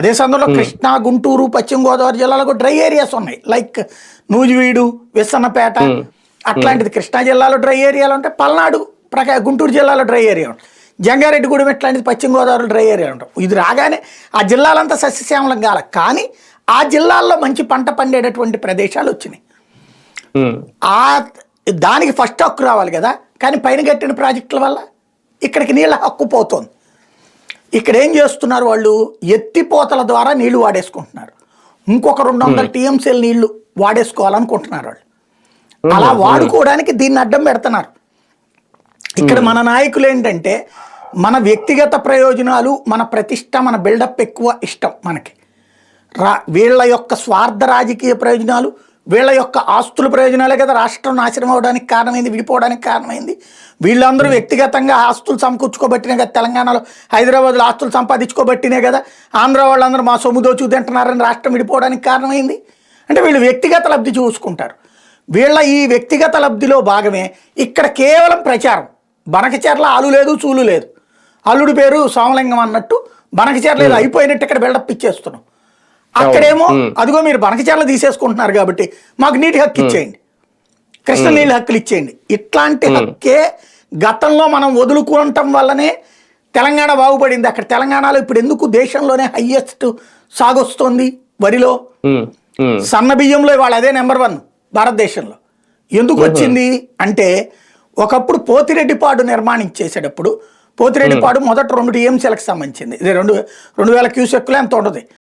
అదే సమయంలో కృష్ణా గుంటూరు పశ్చిమ గోదావరి జిల్లాలకు డ్రై ఏరియాస్ ఉన్నాయి. లైక్ నూజివీడు విస్సన్నపేట అట్లాంటిది కృష్ణా జిల్లాలో డ్రై ఏరియాలు ఉంటాయి. పల్నాడు ప్రకా గుంటూరు జిల్లాలో డ్రై ఏరియా ఉంటుంది. జంగారెడ్డిగూడెం ఇట్లాంటిది పశ్చిమ గోదావరి డ్రై ఏరియా ఉంటాయి ఇది రాగానే ఆ జిల్లాలంతా సస్యశ్యామలం కాల. కానీ ఆ జిల్లాల్లో మంచి పంట పండేటటువంటి ప్రదేశాలు వచ్చినాయి. ఆ దానికి ఫస్ట్ హక్కు రావాలి కదా. కానీ పైన కట్టిన ప్రాజెక్టుల వల్ల ఇక్కడికి నీళ్ళ హక్కు పోతుంది. ఇక్కడ ఏం చేస్తున్నారు వాళ్ళు? ఎత్తిపోతల ద్వారా నీళ్ళు వాడేసుకుంటున్నారు. ఇంకొక రెండు వందల టీఎంసీల నీళ్ళు వాడేసుకోవాలనుకుంటున్నారు వాళ్ళు. అలా వాడుకోవడానికి దీన్ని అడ్డం పెడుతున్నారు. ఇక్కడ మన నాయకులు ఏంటంటే మన వ్యక్తిగత ప్రయోజనాలు మన ప్రతిష్ట మన బిల్డప్ ఎక్కువ ఇష్టం మనకి. రా వీళ్ళ యొక్క స్వార్థ రాజకీయ ప్రయోజనాలు వీళ్ళ యొక్క ఆస్తుల ప్రయోజనాలే కదా రాష్ట్రం నాశనం అవడానికి కారణమైంది విడిపోవడానికి కారణమైంది. వీళ్ళందరూ వ్యక్తిగతంగా ఆస్తులు సమకూర్చుకోబట్టినే కదా తెలంగాణలో హైదరాబాద్లో ఆస్తులు సంపాదించుకోబట్టినే కదా ఆంధ్ర వాళ్ళందరూ మా సొమ్ము దోచు తింటున్నారని రాష్ట్రం విడిపోవడానికి కారణమైంది. అంటే వీళ్ళు వ్యక్తిగత లబ్ధి చూసుకుంటారు. వీళ్ళ ఈ వ్యక్తిగత లబ్ధిలో భాగమే ఇక్కడ కేవలం ప్రచారం. బనకచెర్ల ఆలు లేదు చూలు లేదు. అల్లుడి పేరు సోమలింగం అన్నట్టు బనకచెర్ల ఏదో అయిపోయినట్టు ఇక్కడ బిల్డప్ ఇచ్చేస్తున్నాం. అక్కడేమో అదిగో మీరు బనకచెర్ల తీసేసుకుంటున్నారు కాబట్టి మాకు నీటి హక్కు ఇచ్చేయండి. కృష్ణ నీళ్ళ హక్కులు ఇచ్చేయండి. ఇట్లాంటి హక్కే గతంలో మనం వదులుకోవటం వల్లనే తెలంగాణ బాగుపడింది. అక్కడ తెలంగాణలో ఇప్పుడు ఎందుకు దేశంలోనే హయ్యెస్ట్ సాగొస్తుంది వరిలో? సన్న బియ్యంలో ఇవాళ అదే నెంబర్ వన్ భారతదేశంలో. ఎందుకు వచ్చింది అంటే ఒకప్పుడు పోతిరెడ్డిపాడు నిర్మాణించేసేటప్పుడు పోతిరెడ్డిపాడు మొదట రెండు టీఎంసీలకు సంబంధించింది. ఇది రెండు రెండు వేల క్యూసెక్కులు ఎంత ఉండదు.